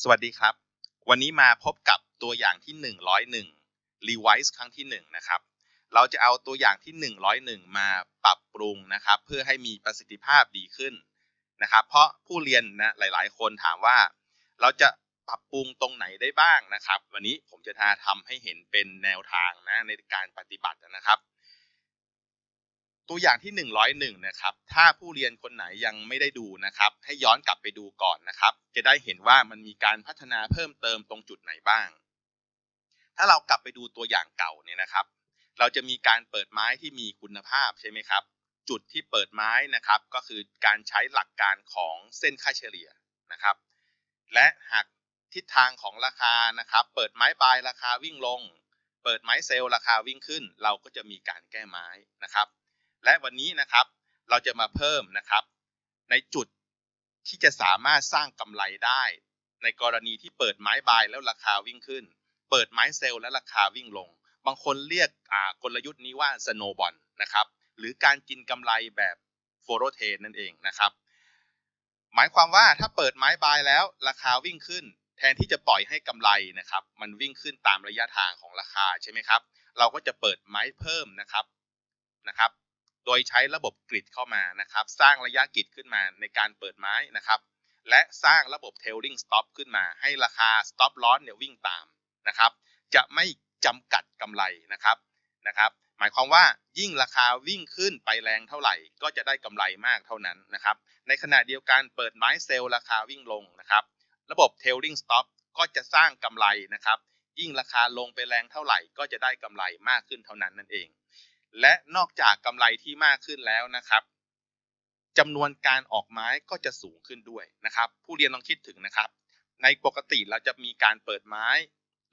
สวัสดีครับ วันนี้มาพบกับตัวอย่างที่ 101 Revise ครั้งที่1นะครับ เราจะเอาตัวอย่างที่ 101 มาปรับปรุงนะครับ เพื่อให้มีประสิทธิภาพดีขึ้นนะครับ เพราะผู้เรียนนะหลาย ๆ คนถามว่า เราจะปรับปรุงตรงไหนได้บ้างนะครับ วันนี้ผมจะทาทำให้เห็นเป็นแนวทางนะในการปฏิบัตินะครับ ตัวอย่างที่ 101 นะครับ ถ้าผู้เรียนคนไหนยังไม่ได้ดูนะครับ ให้ย้อนกลับไปดูก่อนนะครับ จะได้เห็นว่ามันมีการพัฒนาเพิ่มเติมตรงจุดไหนบ้าง ถ้าเรากลับไปดูตัวอย่างเก่าเนี่ยนะครับ เราจะมีการเปิดไม้ที่มีคุณภาพใช่ไหมครับ จุดที่เปิดไม้นะครับ ก็คือการใช้หลักการของเส้นค่าเฉลี่ยนะครับ และหากทิศทางของราคานะครับ เปิดไม้ปลายราคาวิ่งลง เปิดไม้เซลล์ราคาวิ่งขึ้น เราก็จะมีการแก้ไม้นะครับ และวันนี้นะครับเราจะมาเพิ่มนะครับ ในจุดที่จะสามารถสร้างกำไรได้ ในกรณีที่เปิดไม้บายแล้วราคาวิ่งขึ้น เปิดไม้เซลล์แล้วราคาวิ่งลง บางคนเรียกกลยุทธ์นี้ว่าสโนบอลนะครับหรือการกินกำไรแบบโฟโรเทนนั่นเองนะครับ หมายความว่าถ้าเปิดไม้บายแล้วราคาวิ่งขึ้น แทนที่จะปล่อยให้กำไรนะครับ มันวิ่งขึ้นตามระยะทางของราคาใช่ไหมครับ เราก็จะเปิดไม้เพิ่มนะครับนะครับ โดยใช้ระบบกริดเข้ามานะครับ สร้างระยะกริดขึ้นมาในการเปิดไม้นะครับ และสร้างระบบ tailing stop ขึ้นมา ให้ราคา stop loss เนี่ยวิ่งตามนะครับ จะไม่จำกัดกำไรนะครับนะครับ หมายความว่ายิ่งราคาวิ่งขึ้นไปแรงเท่าไหร่ ก็จะได้กำไรมากเท่านั้นนะครับ ในขณะเดียวกันเปิดไม้เซลล์ราคาวิ่งลงนะครับ ระบบ tailing stop ก็จะสร้างกำไรนะครับ ยิ่งราคาลงไปแรงเท่าไหร่ ก็จะได้กำไรมากขึ้นเท่านั้นนั่นเอง และนอกจากกำไรที่มากขึ้นแล้วนะครับจำนวนการออกไม้ก็จะสูงขึ้นด้วยนะครับ ผู้เรียนลองคิดถึงนะครับ ในปกติเราจะมีการเปิดไม้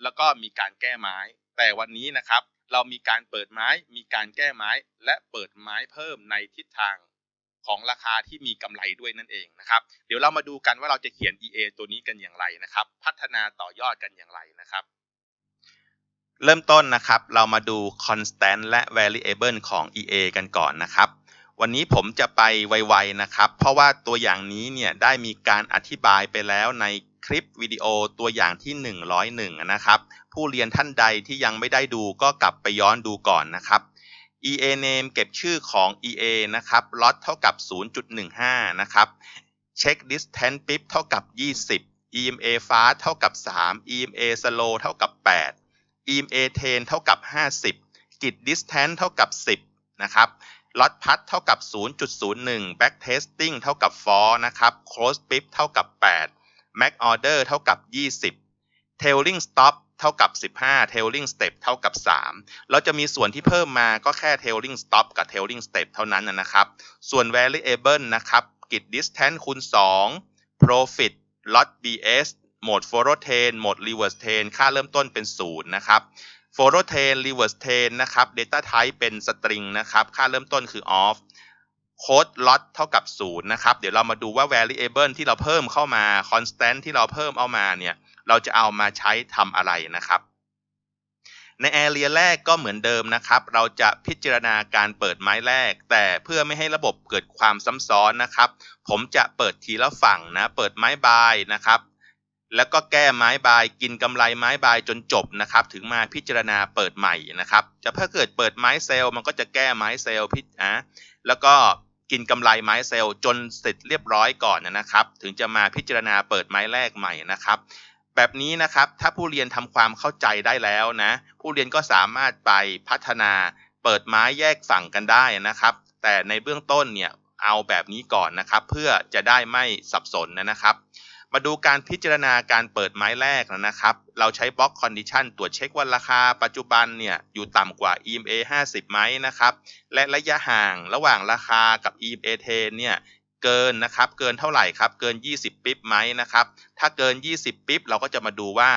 แล้วก็มีการแก้ไม้ แต่วันนี้นะครับ เรามีการเปิดไม้ มีการแก้ไม้ และเปิดไม้เพิ่มในทิศทางของราคาที่มีกำไรด้วยนั่นเองนะครับ เดี๋ยวเรามาดูกันว่าเราจะเขียน EA ตัวนี้กันอย่างไรนะครับ พัฒนาต่อยอดกันอย่างไรนะครับ เริ่มต้นนะครับ เรามาดู constant และ variable ของ EA กันก่อนนะครับ วันนี้ผมจะไปไวๆนะครับ เพราะว่าตัวอย่างนี้เนี่ยได้มีการอธิบายไปแล้วในคลิปวิดีโอตัวอย่างที่ 101 นะครับ ผู้เรียนท่านใดที่ยังไม่ได้ดูก็กลับไปย้อนดูก่อนนะครับ EA name เก็บชื่อของ EA นะครับ lot เท่ากับ 0.15 นะครับ check distance pip เท่ากับ 20 EMA fast เท่ากับ 3 EMA slow เท่ากับ 8 อีมเอเทนเท่ากับ 50 กิดดิสแทนเท่ากับ 10 นะครับล็อตพัดเท่ากับ 0.01 back testing เท่ากับ 4 นะครับ close pip เท่ากับ 8 mac order เท่ากับ 20 tailing stop เท่ากับ 15 tailing step เท่ากับ 3 เราจะมีส่วนที่เพิ่มมาก็แค่ tailing stop กับ tailing step เท่านั้นนะครับ ส่วน variable นะครับ grid distance คูณ 2 profit lot bs โหมด forward turn โหมด reverse train ค่าเริ่มต้นเป็น0นะครับ forward train reverse turn นะครับ data type เป็น string นะครับ ค่าเริ่มต้นคือ off code lot เท่ากับ 0 นะครับ เดี๋ยวเรามาดูว่า variable ที่เราเพิ่มเข้ามา constant ที่เราเพิ่มเอามาเนี่ย เราจะเอามาใช้ทำอะไรนะครับ ใน area แรกก็เหมือนเดิมนะครับ เราจะพิจารณาการเปิดไม้แรก แต่เพื่อไม่ให้ระบบเกิดความซ้ำซ้อนนะครับ ผมจะเปิดทีละฝั่งนะ เปิดไม้บายนะครับ แล้วก็แก้ไม้บายกินกำไรไม้บายจนจบนะครับ ถึงมาพิจารณาเปิดใหม่นะครับ จะถ้าเกิดเปิดไม้เซลล์มันก็จะแก้ไม้เซลล์พิจอะแล้วก็กินกำไรไม้เซลล์จนเสร็จเรียบร้อยก่อนนะครับ ถึงจะมาพิจารณาเปิดไม้แรกใหม่นะครับ แบบนี้นะครับถ้าผู้เรียนทำความเข้าใจได้แล้วนะ ผู้เรียนก็สามารถไปพัฒนาเปิดไม้แยกฝั่งกันได้นะครับ แต่ในเบื้องต้นเนี่ยเอาแบบนี้ก่อนนะครับ เพื่อจะได้ไม่สับสนนะครับ มาดูการพิจารณาการเปิดไม้แรกนะครับ เราใช้บล็อกคอนดิชันตรวจเช็คว่าราคาปัจจุบันเนี่ยอยู่ต่ำกว่า EMA 50 ไหมนะครับ และระยะห่างระหว่างราคากับ EMA 10เนี่ยเกินนะครับ เกินเท่าไหร่ครับ เกิน 20 ปิ๊บไหมนะครับ ถ้าเกิน 20 ปิ๊บเราก็จะมาดูว่า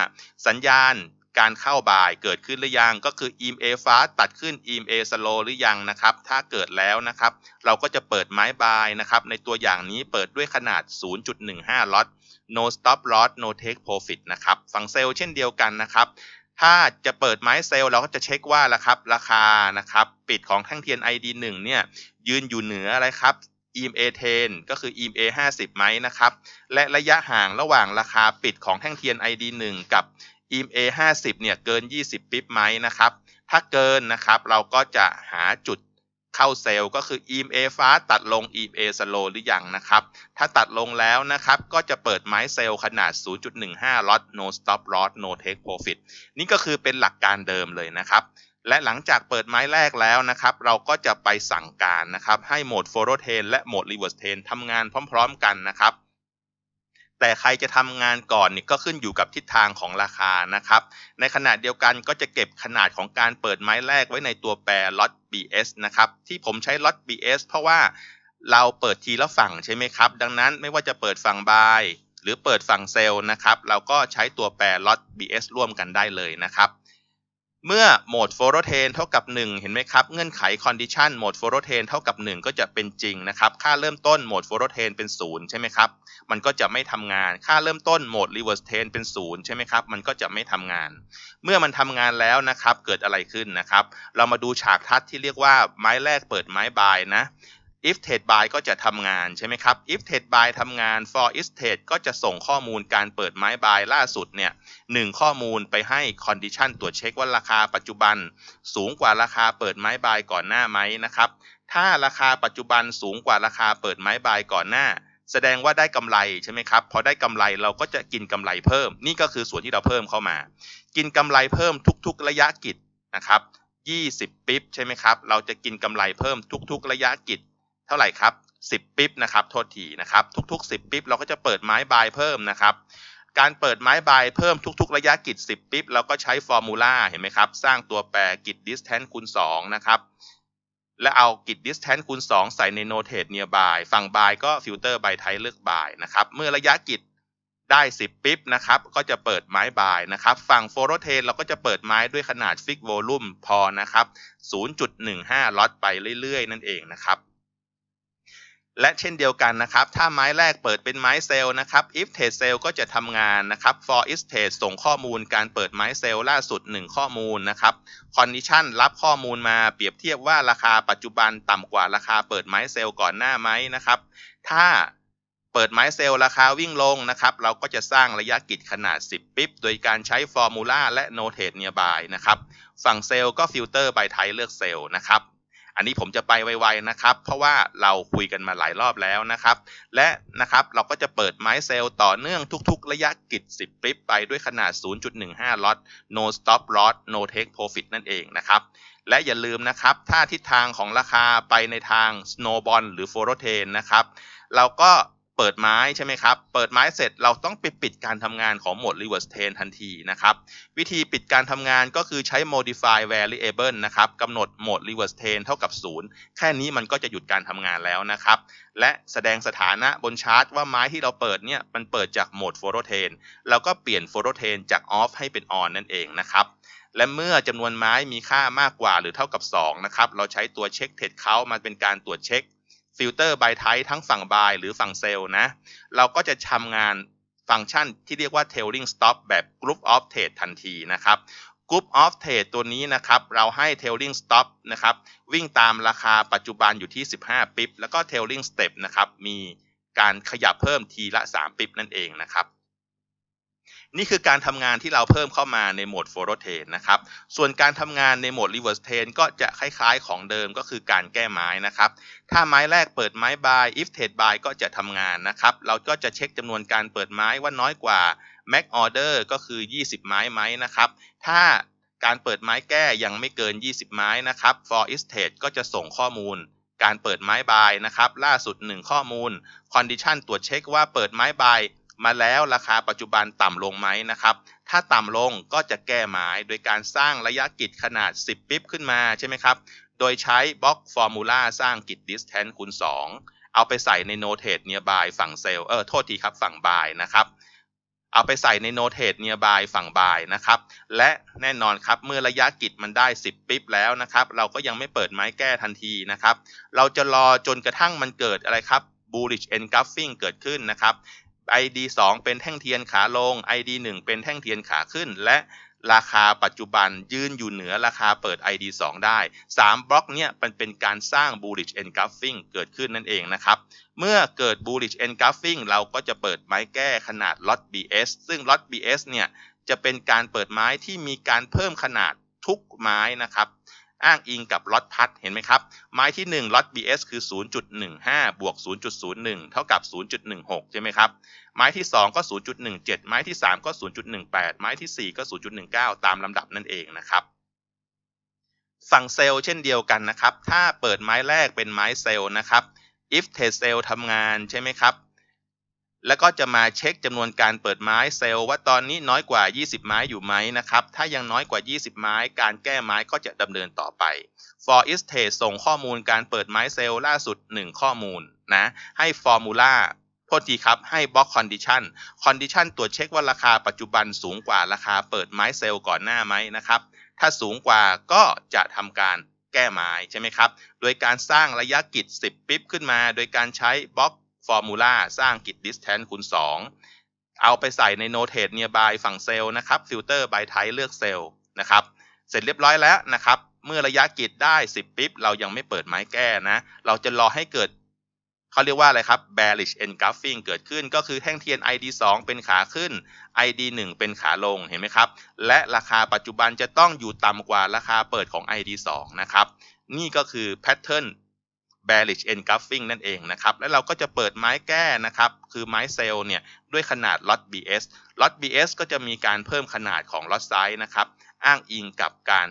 สัญญาณ การเข้าบ่ายเกิดขึ้นหรือยังก็คือ EMA fast ตัดขึ้น EMA slow หรือยังนะครับถ้าเกิดแล้วนะครับเราก็จะเปิดไม้บายนะครับในตัวอย่างนี้เปิดด้วยขนาด 0.15 ล็อต no stop loss no take profit นะครับฝั่งเซลล์เช่นเดียวกันนะครับถ้าจะเปิดไม้เซลล์เราก็จะเช็คว่าละครับราคานะครับปิดของแท่งเทียน ID 1 เนี่ยยืนอยู่เหนืออะไรครับ EMA 10 ก็คือ EMA 50 ไหมนะครับ และระยะห่างระหว่างราคาปิดของแท่งเทียน ID 1 กับ EMA 50 เนี่ยเกิน 20 ปิ๊บไหมนะครับ ถ้าเกินนะครับเราก็จะหาจุดเข้าเซลล์ก็คือ EMA ฟ้าตัดลง EMA slow หรือยังนะครับ ถ้าตัดลงแล้วนะครับ ก็จะเปิดไม้เซลล์ขนาด 0.15 lot no stop loss no take profit นี่ก็คือเป็นหลักการเดิมเลยนะครับ และหลังจากเปิดไม้แรกแล้วนะครับ เราก็จะไปสั่งการนะครับ ให้โหมด forward train และโหมด reverse train ทำงานพร้อม ๆ กันนะครับ แต่ใครจะทำงานก่อนนี่ก็ขึ้นอยู่กับทิศทางของราคานะครับ ในขณะเดียวกันก็จะเก็บขนาดของการเปิดไม้แรกไว้ในตัวแปรล็อต BS นะครับ ที่ผมใช้ล็อต BS เพราะว่าเราเปิดทีละฝั่งใช่ไหมครับ ดังนั้นไม่ว่าจะเปิดฝั่งบายหรือเปิดฝั่งเซลล์นะครับ เราก็ใช้ตัวแปรล็อต BS ร่วมกันได้เลยนะครับ เมื่อโหมด f o r o t a n เท่ากับ 1 เห็นไหมครับ เงื่อนไข condition โหมด f o r o t a n เท่ากับ 1 ก็จะเป็นจริงนะครับ ค่าเริ่มต้นโหมด f o r o t a n เป็น 0 ใช่ไหมครับ มันก็จะไม่ทำงาน ค่าเริ่มต้นโหมด reverse train เป็น0ใช่ไหมครับ มันก็จะไม่ทำงาน เมื่อมันทำงานแล้วนะครับ เกิดอะไรขึ้นนะครับ เรามาดูฉากทัดที่เรียกว่าไม้แรกเปิดไม้บายนะ if trade buy ก็จะทำงานใช่ไหมครับ if trade buy ทำงาน for if trade ก็จะส่งข้อมูลการเปิดไม้บายล่าสุดเนี่ยหนึ่งข้อมูลไปให้ condition ตรวจเช็คว่าราคาปัจจุบัน สูงกว่าราคาเปิดไม้บายก่อนหน้าไหมนะครับ ถ้าราคาปัจจุบันสูงกว่าราคาเปิดไม้บายก่อนหน้า แสดงว่าได้กำไรใช่ไหมครับ พอได้กำไรเราก็จะกินกำไรเพิ่ม นี่ก็คือส่วนที่เราเพิ่มเข้ามา กินกำไรเพิ่มทุก ๆ ระยะกิจนะครับ20ปิ๊บใช่ไหมครับ เราจะกินกำไรเพิ่มทุก ๆ ระยะกิจ ท่าไหร่ครับ 10 ปิ๊บนะครับโทษทีนะครับทุก ๆ 10 ปิ๊บเราก็จะเปิดไม้บายเพิ่มนะครับการเปิดไม้บายเพิ่มทุก ๆ ระยะกิจ 10 ปิ๊บเราก็ใช้ฟอร์มูลาเห็นไหมครับ สร้างตัวแปรกิจ distance คูณ2นะครับและเอากิจ distance คูณ2 ใส่ใน notate nearby ฝั่ง by ก็ filter by type เลือก by นะครับเมื่อระยะกิจได้ 10 ปิ๊บนะครับก็จะเปิดไม้บายนะครับฝั่ง f o r o t a n เราก็จะเปิดไม้ด้วยขนาด fix volume พอนะครับ0.15ล็อตไปเรื่อยๆ นั่นเองนะครับ และเช่นเดียวกันนะครับ ถ้าไม้แรกเปิดเป็นไม้เซลล์นะครับ if trade sale ก็จะทำงานนะครับ for if trade ส่งข้อมูลการเปิดไม้เซลล์ล่าสุด 1 ข้อมูลนะครับ condition รับข้อมูลมาเปรียบเทียบว่าราคาปัจจุบันต่ำกว่าราคาเปิดไม้เซลล์ก่อนหน้าไหมนะครับ ถ้าเปิดไม้เซลล์ราคาวิ่งลงนะครับ เราก็จะสร้างระยะกิจขนาด 10 ปิ๊บ โดยการใช้ฟอร์มูลาและ notate nearby นะครับ ฝั่งเซลล์ก็ฟิลเตอร์ by type เลือกเซลล์นะครับ อันนี้ผมจะไปไวๆนะครับ เพราะว่าเราคุยกันมาหลายรอบแล้วนะครับ และนะครับเราก็จะเปิดไม้เซลล์ต่อเนื่องทุกๆ ระยะกิจ 10ปิ๊บไปด้วยขนาด 0.15 ล็อต no stop loss no take profit นั่นเองนะครับ และอย่าลืมนะครับ ถ้าทิศทางของราคาไปในทาง snowball หรือ f o r o t a n นะครับ เราก็ ปิดไม้ใช่ไหมครับ เปิดไม้เสร็จเราต้องไปปิดการทำงานของโหมด reverse train ทันทีนะครับ วิธีปิดการทำงานก็คือใช้ modify variable นะครับกำหนดโหมด reverse train เท่ากับ 0 แค่นี้มันก็จะหยุดการทำงานแล้วนะครับ และแสดงสถานะบนชาร์ตว่าไม้ที่เราเปิดเนี่ยมันเปิดจากโหมด f o r o t a n เราก็เปลี่ยน f o r o t a n จาก off ให้เป็น on นั่นเองนะครับและเมื่อจำนวนไม้มีค่ามากกว่าหรือเท่ากับ 2 นะครับ เราใช้ตัวเช็คเท d เขามาเป็นการตรวจเช็ค ฟิลเตอร์ by type ทั้งฝั่งบายหรือฝั่งเซลล์นะ เราก็จะทำงานฟังก์ชันที่เรียกว่า tailing stop แบบ group of trade ทันทีนะครับ group of trade ตัวนี้นะครับ เราให้ tailing stop นะครับ วิ่งตามราคาปัจจุบันอยู่ที่ 15 ปิ๊บแล้วก็ tailing step นะครับ มีการขยับเพิ่มทีละ 3 ปิ๊บนั่นเองนะครับ นี่คือการทำงานที่เราเพิ่มเข้ามาในโหมด f o r o t a n นะครับ ส่วนการทำงานในโหมด reverse train ก็จะคล้ายๆของเดิมก็คือการแก้ไม้นะครับ ถ้าไม้แรกเปิดไม้ buy if trade buy ก็จะทำงานนะครับ เราก็จะเช็คจำนวนการเปิดไม้ว่าน้อยกว่า max order ก็คือ 20 ไม้ไหมนะครับ ถ้าการเปิดไม้แก้ยังไม่เกิน 20 ไม้นะครับ for if trade ก็จะส่งข้อมูลการเปิดไม้ buy นะครับ ล่าสุด 1 ข้อมูล condition ตรวจเช็คว่าเปิดไม้ buy มาแล้วราคาปัจจุบันต่ำลงไหมนะครับ ถ้าต่ำลงก็จะแก้หมายโดยการสร้างระยะกิจขนาด 10 ปิ๊บขึ้นมาใช่ไหมครับ โดยใช้บล็อกฟอร์มูลาสร้างกิจ distance คูณ 2 เอาไปใส่ใน notate nearby ฝั่งเซลล์เออโทษทีครับฝั่ง buy นะครับ เอาไปใส่ใน notate nearby ฝั่ง buy นะครับ และแน่นอนครับเมื่อระยะกิจมันได้ 10 ปิ๊บแล้วนะครับ เราก็ยังไม่เปิดไม้แก้ทันทีนะครับ เราจะรอจนกระทั่งมันเกิดอะไรครับ bullish engulfing เกิดขึ้นนะครับ ID 2 เป็นแท่งเทียนขาลง ID 1 เป็นแท่งเทียนขาขึ้น และราคาปัจจุบันยืนอยู่เหนือราคาเปิด ID 2 ได้ 3 บล็อกเนี่ยมันเป็นการสร้าง bullish engulfing เกิดขึ้นนั่นเองนะครับ เมื่อเกิด bullish engulfing เราก็จะเปิดไม้แก้ขนาด lot BS ซึ่ง lot BS เนี่ยจะเป็นการเปิดไม้ที่มีการเพิ่มขนาดทุกไม้นะครับ อ้างอิงกับล็อตพัดเห็นไหมครับ ไม้ที่ 1ล็อต BS คือ 0.15 บวก 0.01 เท่ากับ 0.16 ใช่ไหมครับ ไม้ที่ 2 ก็ 0.17 ไม้ที่ 3 ก็ 0.18 ไม้ที่ 4 ก็ 0.19 ตามลำดับนั่นเองนะครับฝั่งเซลล์เช่นเดียวกันนะครับ ถ้าเปิดไม้แรกเป็นไม้เซลล์นะครับ if test cell ทำงานใช่ไหมครับ แล้วก็จะมาเช็คจำนวนการเปิดไม้เซลล์ว่าตอนนี้น้อยกว่า 20 ไม้อยู่ไหมนะครับ ถ้ายังน้อยกว่า 20 ไม้ การแก้ไม้ก็จะดำเนินต่อไป for is test ส่งข้อมูลการเปิดไม้เซลล์ล่าสุด 1 ข้อมูลนะให้ formula โทษทีครับ ให้ block condition condition ตรวจเช็คว่าราคาปัจจุบันสูงกว่าราคาเปิดไม้เซลล์ก่อนหน้าไหมนะครับ ถ้าสูงกว่าก็จะทำการแก้ไม้ใช่ไหมครับ โดยการสร้างระยะกิจ 10 ปิ๊บขึ้นมา โดยการใช้บล็อก ฟอร์มูลาสร้างกิจ distance คูณ 2 เอาไปใส่ใน notate nearby ฝั่งเซลล์นะครับ filter by type เลือกเซลล์นะครับ เสร็จเรียบร้อยแล้วนะครับ เมื่อระยะกิจได้ 10 ปิ๊บ เรายังไม่เปิดไม้แก้นะ เราจะรอให้เกิดเขาเรียกว่าอะไรครับ bearish engulfing เกิดขึ้นก็คือแท่งเทียน ID 2 เป็นขาขึ้น ID 1 เป็นขาลงเห็นไหมครับ และราคาปัจจุบันจะต้องอยู่ต่ำกว่าราคาเปิดของ ID 2 นะครับ นี่ก็คือ pattern bearish engulfing นั่นเองนะครับแล้วเราก็จะเปิดไม้แก้นะครับคือไม้เซลล์เนี่ยด้วยขนาดล็อต BS ล็อต BS ก็จะมีการเพิ่มขนาดของล็อตไซส์นะครับอ้างอิงกับการ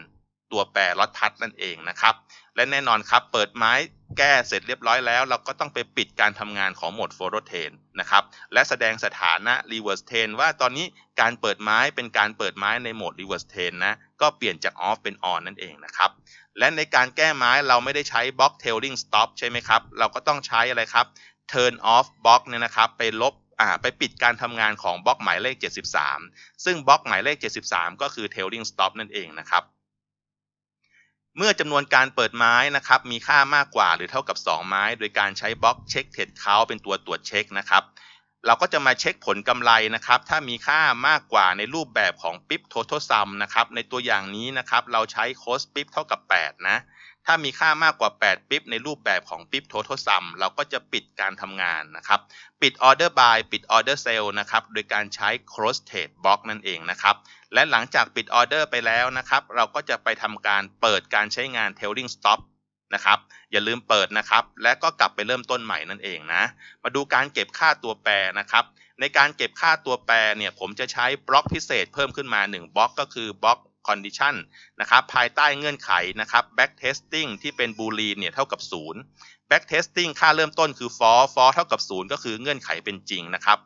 ตัวแปรล็อตพัดนั่นเองนะครับ และแน่นอนครับ เปิดไม้แก้เสร็จเรียบร้อยแล้ว เราก็ต้องไปปิดการทำงานของโหมด f o r w a r d chain นะครับและแสดงสถานะ reverse chain ว่าตอนนี้การเปิดไม้เป็นการเปิดไม้ในโหมด reverse chain นะก็เปลี่ยนจาก off เป็น on นั่นเองนะครับและในการแก้ไม้เราไม่ได้ใช้ block tailing stop ใช่ไหมครับ เราก็ต้องใช้อะไรครับ turn off block เนี่ยนะครับไปลบไปปิดการทำงานของบล็อกหมายเลข 73 ซึ่งบล็อกหมายเลข 73 ก็คือ tailing stop นั่นเองนะครับ เมื่อจำนวนการเปิดไม้นะครับมีค่ามากกว่าหรือเท่ากับ 2 ไม้ โดยการใช้บล็อกเช็คเทรดเขาเป็นตัวตรวจเช็คนะครับเราก็จะมาเช็คผลกำไรนะครับ ถ้ามีค่ามากกว่าในรูปแบบของปิ๊บ total sum นะครับ ในตัวอย่างนี้นะครับ เราใช้ cost ปิ๊บเท่ากับ 8 นะ ถ้ามีค่ามากกว่า 8 ปิ๊บในรูปแบบของปิ๊บ total sum เราก็จะปิดการทำงานนะครับ ปิด order buy ปิด order sell นะครับ โดยการใช้ cross trade block นั่นเองนะครับ และหลังจากปิดออเดอร์ไปแล้วนะครับ เราก็จะไปทำการเปิดการใช้งาน tailing stop นะครับ อย่าลืมเปิดนะครับ และก็กลับไปเริ่มต้นใหม่นั่นเองนะ มาดูการเก็บค่าตัวแปรนะครับ ในการเก็บค่าตัวแปรเนี่ย ผมจะใช้บล็อกพิเศษเพิ่มขึ้นมา 1 บล็อกก็คือบล็อก condition นะครับภายใต้เงื่อนไขนะครับ back testing ที่เป็น boolean เนี่ยเท่ากับ 0 back testing ค่าเริ่มต้นคือ for for เท่ากับ 0 ก็คือเงื่อนไขเป็นจริงนะครับ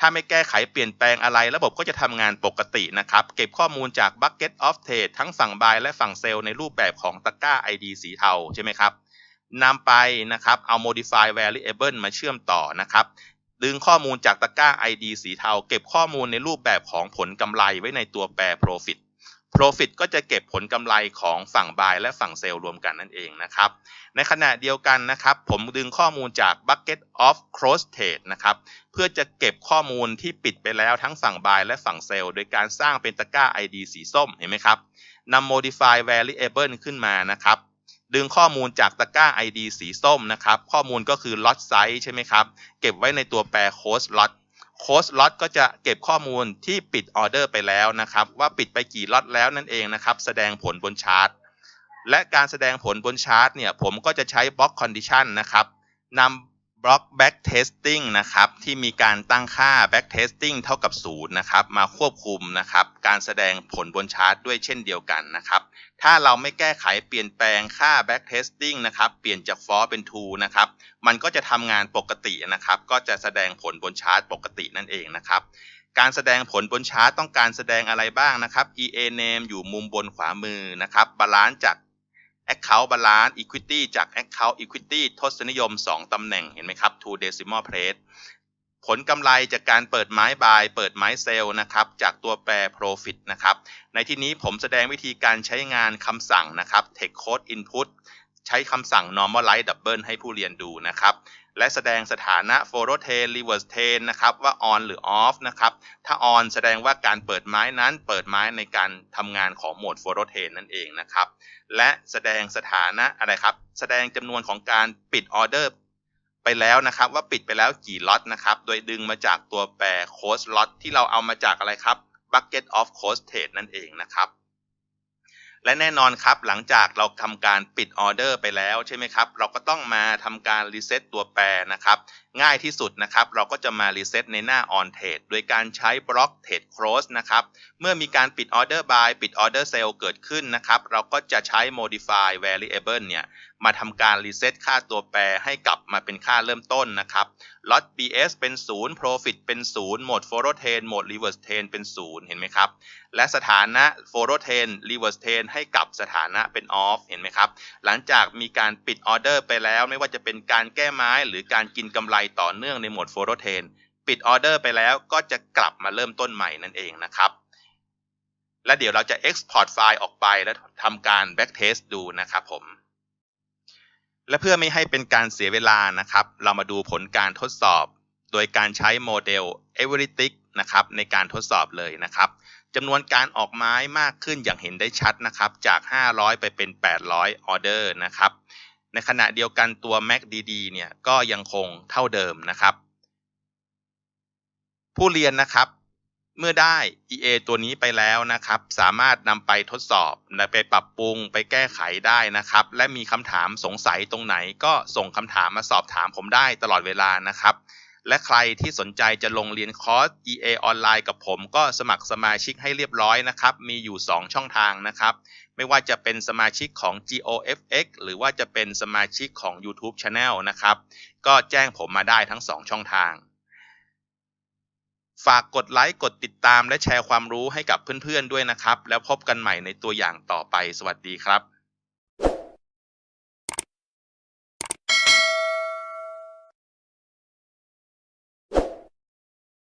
ถ้าไม่แก้ไขเปลี่ยนแปลงอะไรระบบก็จะทำงานปกตินะครับ เก็บข้อมูลจาก bucket of trade ทั้งฝั่ง buy และฝั่ง sell ในรูปแบบของตะกร้า ID สีเทาใช่ไหมครับนำไปนะครับเอา modify variable มาเชื่อมต่อนะครับดึงข้อมูลจากตะกร้า ID สีเทา เก็บข้อมูลในรูปแบบของผลกำไรไว้ในตัวแปร profit profit ก็จะเก็บผลกำไรของฝั่ง buy และฝั่ง sell รวมกันนั่นเองนะครับ ในขณะเดียวกันนะครับ ผมดึงข้อมูลจาก bucket of cross trade นะครับเพื่อจะเก็บข้อมูลที่ปิดไปแล้วทั้งฝั่ง buy และฝั่ง sell โดยการสร้างเป็นตะกร้า ID สีส้มเห็นไหมครับนำ modify variable ขึ้นมานะครับดึงข้อมูลจากตะกร้า ID สีส้มนะครับ ข้อมูลก็คือ lot size ใช่ไหมครับ เก็บไว้ในตัวแปร close lot โค้ชล็อตก็จะเก็บข้อมูลที่ปิดออเดอร์ไปแล้วนะครับ ว่าปิดไปกี่ล็อตแล้วนั่นเองนะครับ แสดงผลบนชาร์ตและการแสดงผลบนชาร์ตเนี่ยผมก็จะใช้บล็อกคอนดิชันนะครับนำ บล็อก back testing นะครับที่มีการตั้งค่า back testing เท่ากับ 0 นะครับ มาควบคุมนะครับการแสดงผลบนชาร์ตด้วยเช่นเดียวกันนะครับ ถ้าเราไม่แก้ไขเปลี่ยนแปลงค่า back testing นะครับเปลี่ยนจาก for เป็น true นะครับมันก็จะทำงานปกตินะครับ ก็จะแสดงผลบนชาร์ตปกตินั่นเองนะครับการแสดงผลบนชาร์ตต้องการแสดงอะไรบ้างนะครับ EA name อยู่มุมบนขวามือนะครับบาลานซ์จาก Account Balance Equity จาก Account Equity ทศนิยม 2 ตำแหน่งเห็นไหมครับ two decimal place ผลกำไรจากการเปิดไม้บาย เปิดไม้เซลล์นะครับจากตัวแปร profit นะครับในที่นี้ผมแสดงวิธีการใช้งานคำสั่งนะครับ text code input ใช้คำสั่ง normalize double ให้ผู้เรียนดูนะครับ และแสดงสถานะ forward chain reverse chain นะครับว่า on หรือ off นะครับถ้า on แสดงว่าการเปิดไม้นั้นเปิดไม้ในการทำงานของโหมด forward chain นั่นเองนะครับและแสดงสถานะอะไรครับแสดงจำนวนของการปิดออเดอร์ไปแล้วนะครับว่าปิดไปแล้วกี่ล็อตนะครับโดยดึงมาจากตัวแปร cost lot ที่เราเอามาจากอะไรครับ bucket of cost trade นั่นเองนะครับ และแน่นอนครับหลังจากเราทำการปิดออเดอร์ไปแล้วใช่ไหมครับเราก็ต้องมาทำการรีเซ็ตตัวแปรนะครับ ง่ายที่สุดนะครับ เราก็จะมารีเซ็ตในหน้า on trade โดยการใช้บล็อก trade close นะครับ เมื่อมีการปิดออเดอร์ buy ปิดออเดอร์ sell เกิดขึ้นนะครับ เราก็จะใช้ modify variable เนี่ย มาทำการรีเซ็ตค่าตัวแปรให้กลับมาเป็นค่าเริ่มต้นนะครับ lot BS เป็น 0 profit เป็น 0 โหมด forward Ten โหมด reverse train เป็น 0 เห็นไหมครับ และสถานะ forward train reverse Ten ให้กลับสถานะเป็น off เห็นไหมครับ หลังจากมีการปิดออเดอร์ไปแล้ว ไม่ว่าจะเป็นการแก้ไม้หรือการกินกำไรต่อเนื่องในโหมด forward train ปิดออเดอร์ไปแล้วก็จะกลับมาเริ่มต้นใหม่นั่นเองนะครับ และเดี๋ยวเราจะ export ไฟล์ออกไปแล้วทำการ backtest ดูนะครับผม และเพื่อไม่ให้เป็นการเสียเวลานะครับ เรามาดูผลการทดสอบ โดยการใช้โมเดล e v e r y t i c นะครับในการทดสอบเลยนะครับจำนวนการออกไม้มากขึ้นอย่างเห็นได้ชัดนะครับ จาก 500 ไปเป็น 800 ออเดอร์นะครับ ในขณะเดียวกันตัว MACDD เนี่ยก็ยังคงเท่าเดิมนะครับ ผู้เรียนนะครับเมื่อได้ EA ตัวนี้ไปแล้วนะครับ สามารถนำไปทดสอบไปปรับปรุงไปแก้ไขได้นะครับ และมีคำถามสงสัยตรงไหนก็ส่งคำถามมาสอบถามผมได้ตลอดเวลานะครับ และใครที่สนใจจะลงเรียนคอร์ส EA ออนไลน์กับผมก็สมัครสมาชิกให้เรียบร้อยนะครับ มีอยู่ 2 ช่องทางนะครับ ไม่ว่าจะเป็นสมาชิกของ GOFX หรือว่าจะเป็นสมาชิกของ YouTube Channel นะครับ ก็แจ้งผมมาได้ทั้ง 2 ช่องทาง ฝากกดไลค์กดติดตามและแชร์ความรู้ให้กับเพื่อนๆด้วยนะครับ แล้วพบกันใหม่ในตัวอย่างต่อไป สวัสดีครับ